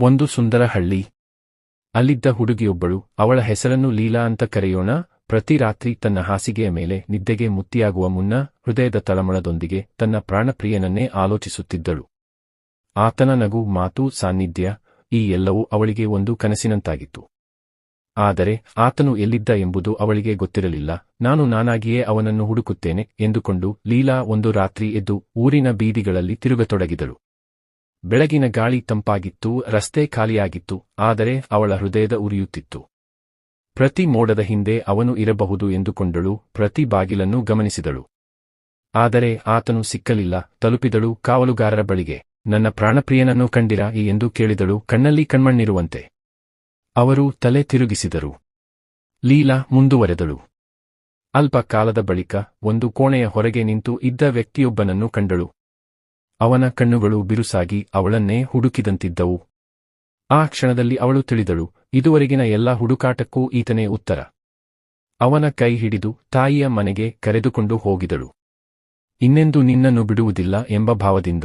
ಒಂದು ಸುಂದರ ಹಳ್ಳಿ. ಅಲ್ಲಿದ್ದ ಹುಡುಗಿಯೊಬ್ಬಳು, ಅವಳ ಹೆಸರನ್ನು ಲೀಲಾ ಅಂತ ಕರೆಯೋಣ, ಪ್ರತಿ ರಾತ್ರಿ ತನ್ನ ಹಾಸಿಗೆಯ ಮೇಲೆ ನಿದ್ದೆಗೆ ಮುತ್ತಿಯಾಗುವ ಮುನ್ನ ಹೃದಯದ ತಳಮಳದೊಂದಿಗೆ ತನ್ನ ಪ್ರಾಣಪ್ರಿಯನನ್ನೇ ಆಲೋಚಿಸುತ್ತಿದ್ದಳು. ಆತನ ನಗು, ಮಾತು, ಸಾನ್ನಿಧ್ಯ, ಈ ಎಲ್ಲವೂ ಅವಳಿಗೆ ಒಂದು ಕನಸಿನಂತಾಗಿತ್ತು. ಆದರೆ ಆತನು ಎಲ್ಲಿದ್ದ ಎಂಬುದು ಅವಳಿಗೆ ಗೊತ್ತಿರಲಿಲ್ಲ. ನಾನು ನಾನಾಗಿಯೇ ಅವನನ್ನು ಹುಡುಕುತ್ತೇನೆ ಎಂದುಕೊಂಡು ಲೀಲಾ ಒಂದು ರಾತ್ರಿ ಎದ್ದು ಊರಿನ ಬೀದಿಗಳಲ್ಲಿ ತಿರುಗತೊಡಗಿದಳು. ಬೆಳಗಿನ ಗಾಳಿ ತಂಪಾಗಿತ್ತು, ರಸ್ತೆ ಖಾಲಿಯಾಗಿತ್ತು, ಆದರೆ ಅವಳ ಹೃದಯದ ಉರಿಯುತ್ತಿತ್ತು. ಪ್ರತಿ ಮೋಡದ ಹಿಂದೆ ಅವನು ಇರಬಹುದು ಎಂದುಕೊಂಡಳು, ಪ್ರತಿ ಬಾಗಿಲನ್ನು ಗಮನಿಸಿದಳು. ಆದರೆ ಆತನು ಸಿಕ್ಕಲಿಲ್ಲ, ತಲುಪಿದಳು ಕಾವಲುಗಾರರ ಬಳಿಗೆ, ನನ್ನ ಪ್ರಾಣಪ್ರಿಯನನ್ನು ಕಂಡಿರಾ? ಎಂದು ಕೇಳಿದಳು, ಕಣ್ಣಲ್ಲಿ ಕಣ್ಮಣ್ಣಿರುವಂತೆ. ಅವರು ತಲೆ ತಿರುಗಿಸಿದರು. ಲೀಲಾ ಮುಂದುವರೆದಳು. ಅಲ್ಪ ಕಾಲದ ಬಳಿಕ ಒಂದು ಕೋಣೆಯ ಹೊರಗೆ ನಿಂತು ಇದ್ದ ವ್ಯಕ್ತಿಯೊಬ್ಬನನ್ನು ಕಂಡಳು. ಅವನ ಕಣ್ಣುಗಳು ಬಿರುಸಾಗಿ ಅವಳನ್ನೇ ಹುಡುಕಿದಂತಿದ್ದವು. ಆ ಕ್ಷಣದಲ್ಲಿ ಅವಳು ತಿಳಿದಳು, ಇದುವರೆಗಿನ ಎಲ್ಲ ಹುಡುಕಾಟಕ್ಕೂ ಈತನೇ ಉತ್ತರ. ಅವನ ಕೈ ಹಿಡಿದು ತಾಯಿಯ ಮನೆಗೆ ಕರೆದುಕೊಂಡು ಹೋಗಿದಳು. ಇನ್ನೆಂದು ನಿನ್ನನ್ನು ಬಿಡುವುದಿಲ್ಲ ಎಂಬ ಭಾವದಿಂದ.